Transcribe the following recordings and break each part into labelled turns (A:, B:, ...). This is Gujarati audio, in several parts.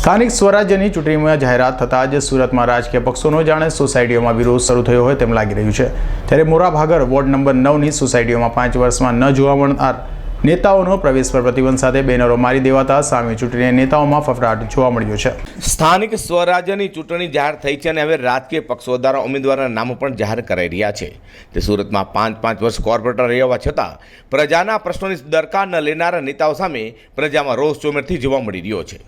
A: સ્થાનિક સ્વરાજ્યની ચૂંટણીમાં જાહેરાત થતાં જ સુરતમાં રાજકીય પક્ષોનો જાણે સોસાયટીઓમાં વિરોધ શરૂ થયો હોય તેમ લાગી રહ્યું છે. ત્યારે મોરાભાગર વોર્ડ નંબર નવની સોસાયટીઓમાં પાંચ વર્ષમાં ન જોવા મળનાર નેતાઓનો પ્રવેશ પર પ્રતિબંધ સાથે બેનરો મારી દેવાતા સામે ચૂંટણી નેતાઓમાં ફફડાટ જોવા મળ્યો છે.
B: સ્થાનિક સ્વરાજ્યની ચૂંટણી જાહેર થઈ છે અને હવે રાજકીય પક્ષો દ્વારા ઉમેદવારના નામો પણ જાહેર કરાઈ રહ્યા છે. તે સુરતમાં પાંચ પાંચ વર્ષ કોર્પોરેટર રહેવા છતાં પ્રજાના પ્રશ્નોની દરકાર ન લેનારા નેતાઓ સામે પ્રજામાં રોષ ચોમેરથી જોવા મળી રહ્યો છે.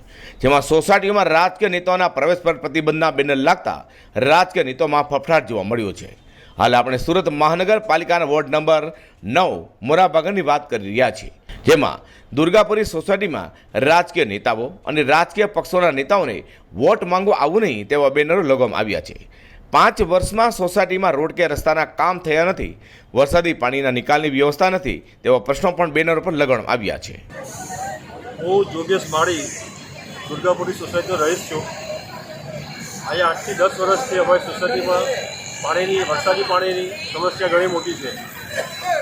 B: જેમાં સોસાયટીઓમાં રાજકીય નેતાઓના પ્રવેશ પર પ્રતિબંધના બેનર લાગતા રાજકીય નેતાઓમાં ફફડાટ જોવા મળ્યો છે. હાલ આપણે સુરત મહાનગરપાલિકાના વોર્ડ નંબર નવ મોરાભાગરની વાત કરી રહ્યા છીએ. જેમાં દુર્ગાપુરી સોસાયટીમાં રાજકીય નેતાઓ અને રાજકીય પક્ષોના નેતાઓને વોટ માંગવા આવું નહીં તેવા બેનરો લગાવવામાં આવ્યા છે. પાંચ વર્ષમાં સોસાયટીમાં રોડ કે રસ્તાના કામ થયા નથી, વરસાદી પાણીના નિકાલની વ્યવસ્થા નથી તેવા પ્રશ્નો પણ બેનરો પર લગાવવામાં આવ્યા છે.
C: હું જોગેશ માળી, દુર્ગાપુરી સોસાયટીનો રહીશ છું. અહીંયા આઠથી દસ વર્ષથી અમારી સોસાયટીમાં પાણીની, વરસાદી પાણીની સમસ્યા ઘણી મોટી છે.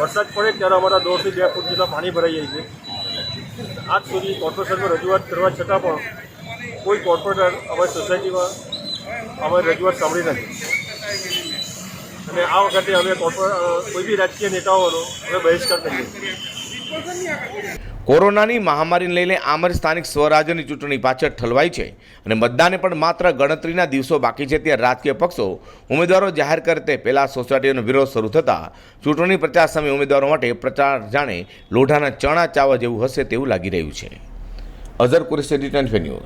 C: વરસાદ પડે ત્યારે અમારા દોઢથી બે ફૂટ જેટલા પાણી ભરાઈ જાય છે. આજ સુધી કોર્પોરેશનમાં રજૂઆત કરવા છતાં પણ કોઈ કોર્પોરેટર અમારી સોસાયટીમાં અમારી રજૂઆત સાંભળી નથી. અને આ વખતે અમે કોર્પોરે કોઈ બી રાજકીય નેતાઓનો અમે બહિષ્કાર કરીએ છીએ.
B: કોરોનાની મહામારીને લઈને આમર સ્થાનિક સ્વરાજ્યની ચૂંટણી પાછળ ઠલવાઈ છે અને મતદાને પણ માત્ર ગણતરીના દિવસો બાકી છે ત્યાં રાજકીય પક્ષો ઉમેદવારો જાહેર કરે તે પહેલાં સોસાયટીનો વિરોધ શરૂ થતાં ચૂંટણી પ્રચાર સમયે ઉમેદવારો માટે પ્રચાર જાણે લોઢાના ચણા ચાવવા જેવું હશે તેવું લાગી રહ્યું છે. અઝર કુરેશી ન્યૂઝ.